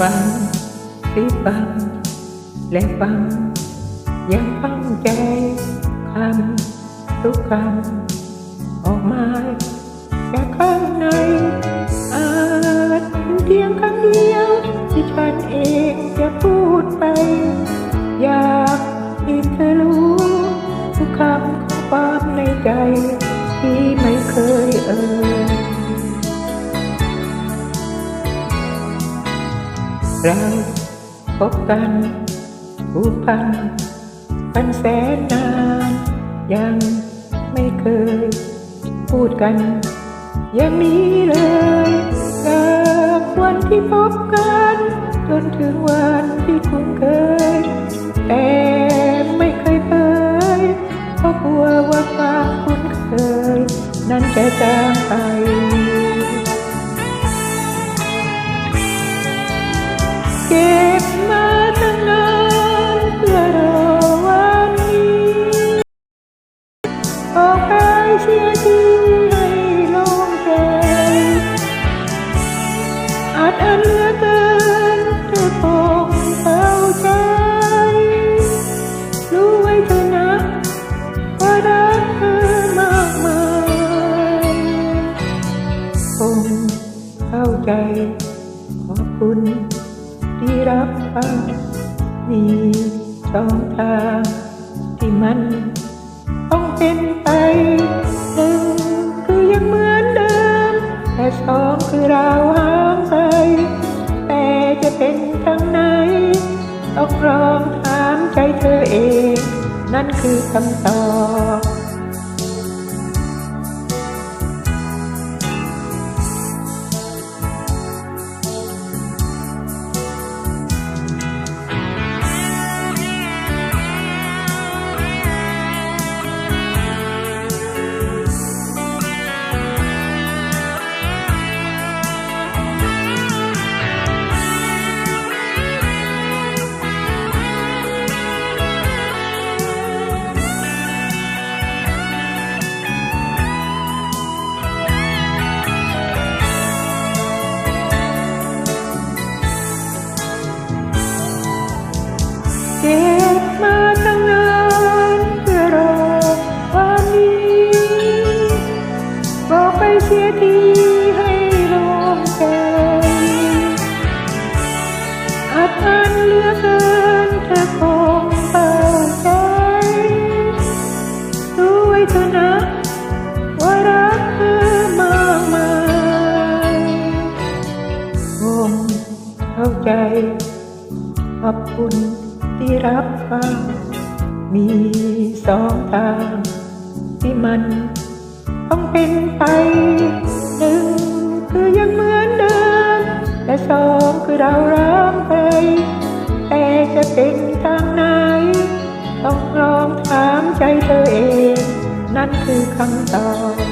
ฟังที่ฟังและฟังอยังฟังใจคำทุกคำออกมาจากข้างในอาจเป็นเพียงคำเดียวที่ฉันเองจะพูดไป อยากให้เธอรู้ทุกคำของความในใจ เราพบกันผูกพันพันแสนนาน ยังไม่เคย พูดกัน อย่างนี้เลย เก็บมาตั้งนานเพื่อรอวันนี้ออกไปเสียทีให้โลงใจอาจอันเหลือเกินเธอคงเข้าใจ รู้ไว้เถอะนะว่ารักเธอมากมายคงเข้าใจขอบคุณ ที่รับฟังมีสองทางที่มันต้องเป็นไปหนึ่งคือยังเหมือนเดิม แต่สองคือเราห่างไกลแต่จะเป็นทางไหนต้องลองถามใจเธอเอง นั่นคือคำตอบ เข้าใจ ขอบคุณที่รับฟัง มีสองทาง ที่มันต้องเป็นไปหนึ่งคือยังเหมือนเดิม และสองคือเราร้างไป แต่จะเป็นทางไหน ต้องลองถามใจเธอเอง นั่นคือคำตอบ